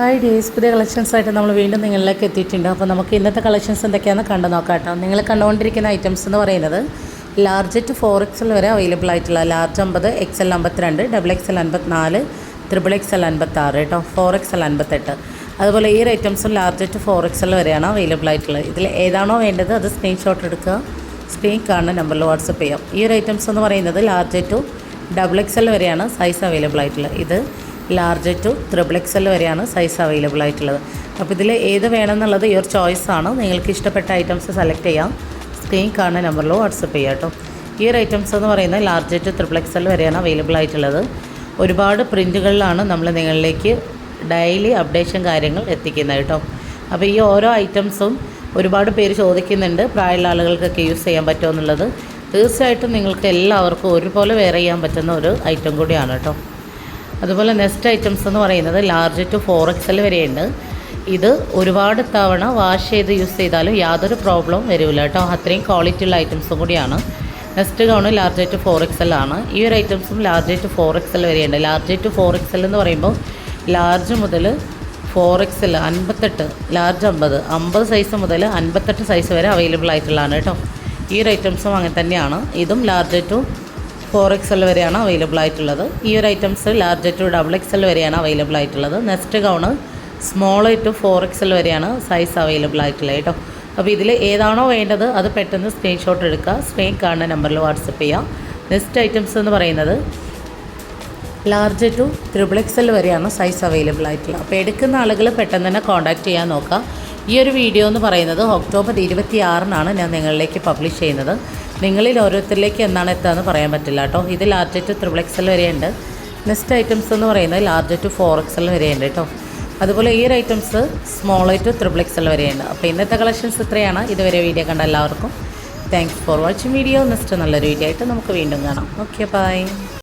Hi days പുതിയ collections ആയിട്ട് നമ്മൾ വീണ്ടും നിങ്ങളിലേക്ക് എത്തിയിട്ടുണ്ട്. അപ്പോൾ നമുക്ക് ഇന്നത്തെ കളക്ഷൻസ് എന്തൊക്കെയാണെന്ന് കണ്ടു നോക്കാം കേട്ടോ. നിങ്ങൾ കണ്ടുകൊണ്ടിരിക്കുന്ന ഐറ്റംസ് എന്ന് പറയുന്നത് ലാർജ് ടു ഫോർ എക്സൽ വരെ അവൈലബിൾ ആയിട്ടുള്ള ലാർജ് അമ്പത് എക്സ് എൽ അമ്പത്തിരണ്ട് ഡബിൾ എക്സ് എൽ അൻപത്തിനാല് ത്രിബിൾ എക്സ് എൽ അൻപത്താറ് കേട്ടോ. ഫോർ എക്സ് എൽ അൻപത്തെട്ട്. അതുപോലെ ഈ ഐറ്റംസും large to four X L വരെയാണ് അവൈലബിൾ ആയിട്ടുള്ളത്. ഇതിൽ ഏതാണോ വേണ്ടത് അത് സ്ക്രീൻഷോട്ട് എടുക്കുക. സ്ക്രീൻ കാണുന്ന നമ്പറിൽ വാട്സപ്പ് ചെയ്യാം. ഈ ഒരു ഐറ്റംസ് എന്ന് പറയുന്നത് large to double X L വരെയാണ് സൈസ് അവൈലബിൾ ആയിട്ടുള്ളത്. ഇത് large to triple X L വരെയാണ് സൈസ് അവൈലബിൾ ആയിട്ടുള്ളത്. അപ്പോൾ ഇതിൽ ഏത് വേണമെന്നുള്ളത് യുവർ ചോയ്സ് ആണ്. നിങ്ങൾക്ക് ഇഷ്ടപ്പെട്ട ഐറ്റംസ് സെലക്ട് ചെയ്യാം. സ്ക്രീൻ കാണുന്ന നമ്പറിൽ വാട്സപ്പ് ചെയ്യാം കേട്ടോ ഈ ഒരു ഐറ്റംസ് എന്ന് പറയുന്നത് large to triple X L വരെയാണ് അവൈലബിൾ ആയിട്ടുള്ളത്. ഒരുപാട് പ്രിന്റുകളിലാണ് നമ്മൾ നിങ്ങളിലേക്ക് ഡെയിലി അപ്ഡേഷൻ കാര്യങ്ങൾ എത്തിക്കുന്നത് കേട്ടോ അപ്പോൾ ഈ ഓരോ ഐറ്റംസും ഒരുപാട് പേര് ചോദിക്കുന്നുണ്ട് പ്രായമുള്ള ആളുകൾക്കൊക്കെ യൂസ് ചെയ്യാൻ പറ്റുമോ എന്നുള്ളത്. തീർച്ചയായിട്ടും നിങ്ങൾക്ക് എല്ലാവർക്കും ഒരുപോലെ വേറെ ചെയ്യാൻ പറ്റുന്ന ഒരു ഐറ്റം കൂടിയാണ് കേട്ടോ അതുപോലെ നെക്സ്റ്റ് ഐറ്റംസ് എന്ന് പറയുന്നത് ലാർജ് ടു ഫോർ എക്സൽ വരെയുണ്ട്. ഇത് ഒരുപാട് തവണ വാഷ് ചെയ്ത് യൂസ് ചെയ്താലും യാതൊരു പ്രോബ്ലവും വരില്ല കേട്ടോ. അത്രയും ക്വാളിറ്റി ഉള്ള ഐറ്റംസും കൂടിയാണ്. Next gown large to four XL ആണ്. ഈ ഒരു ഐറ്റംസും ലാർജ് ടു ഫോർ എക്സൽ വരെയുണ്ട്. ലാർജ് ടു ഫോർ എക്സൽ എന്ന് പറയുമ്പോൾ ലാർജ് മുതൽ ഫോർ എക്സൽ അൻപത്തെട്ട് ലാർജ് അമ്പത് അമ്പത് സൈസ് മുതൽ അൻപത്തെട്ട് സൈസ് വരെ അവൈലബിൾ ആയിട്ടുള്ളതാണ് കേട്ടോ. ഈ ഒരു ഐറ്റംസും അങ്ങനെ തന്നെയാണ്. ഇതും large to four X L വരെയാണ് അവൈലബിൾ ആയിട്ടുള്ളത്. ഈ ഒരു items large to double X L വരെയാണ് അവൈലബിൾ ആയിട്ടുള്ളത്. Next gown small to four X L വരെയാണ് സൈസ് അവൈലബിൾ ആയിട്ടുള്ളത് കേട്ടോ. അപ്പോൾ ഇതിൽ ഏതാണോ വേണ്ടത് അത് പെട്ടെന്ന് സ്ക്രീൻഷോട്ട് എടുക്കുക. സ്ക്രീൻ കാണുന്ന നമ്പറിൽ വാട്സപ്പ് ചെയ്യാം. നെക്സ്റ്റ് ഐറ്റംസ് എന്ന് പറയുന്നത് large to triple X L വരെയാണ് സൈസ് അവൈലബിൾ ആയിട്ടുള്ളത്. അപ്പോൾ എടുക്കുന്ന ആളുകൾ പെട്ടെന്ന് തന്നെ കോൺടാക്റ്റ് ചെയ്യാൻ നോക്കുക. ഈ ഒരു വീഡിയോ എന്ന് പറയുന്നത് ഒക്ടോബർ ഇരുപത്തി ആറിനാണ് ഞാൻ നിങ്ങളിലേക്ക് പബ്ലിഷ് ചെയ്യുന്നത്. നിങ്ങളിൽ ഓരോരുത്തരിലേക്ക് എന്നാണ് എത്തുകയെന്ന് പറയാൻ പറ്റില്ല കേട്ടോ. ഇത് ലാർജ് ടു ത്രിബിൾ എക്സൽ വരെയുണ്ട്. നെക്സ്റ്റ് ഐറ്റംസ് എന്ന് പറയുന്നത് ലാർജ് ടു ഫോർ എക്സൽ വരെയുണ്ട് കേട്ടോ. അതുപോലെ ഈ ഒരു items small to triple XL വരെയുണ്ട്. അപ്പോൾ ഇന്നത്തെ കളക്ഷൻസ് ഇത്രയാണ്. ഇതുവരെ വീഡിയോ കണ്ട എല്ലാവർക്കും. Thanks for watching video next നല്ലൊരു വീഡിയോ ആയിട്ട് നമുക്ക് വീണ്ടും കാണാം. Okay bye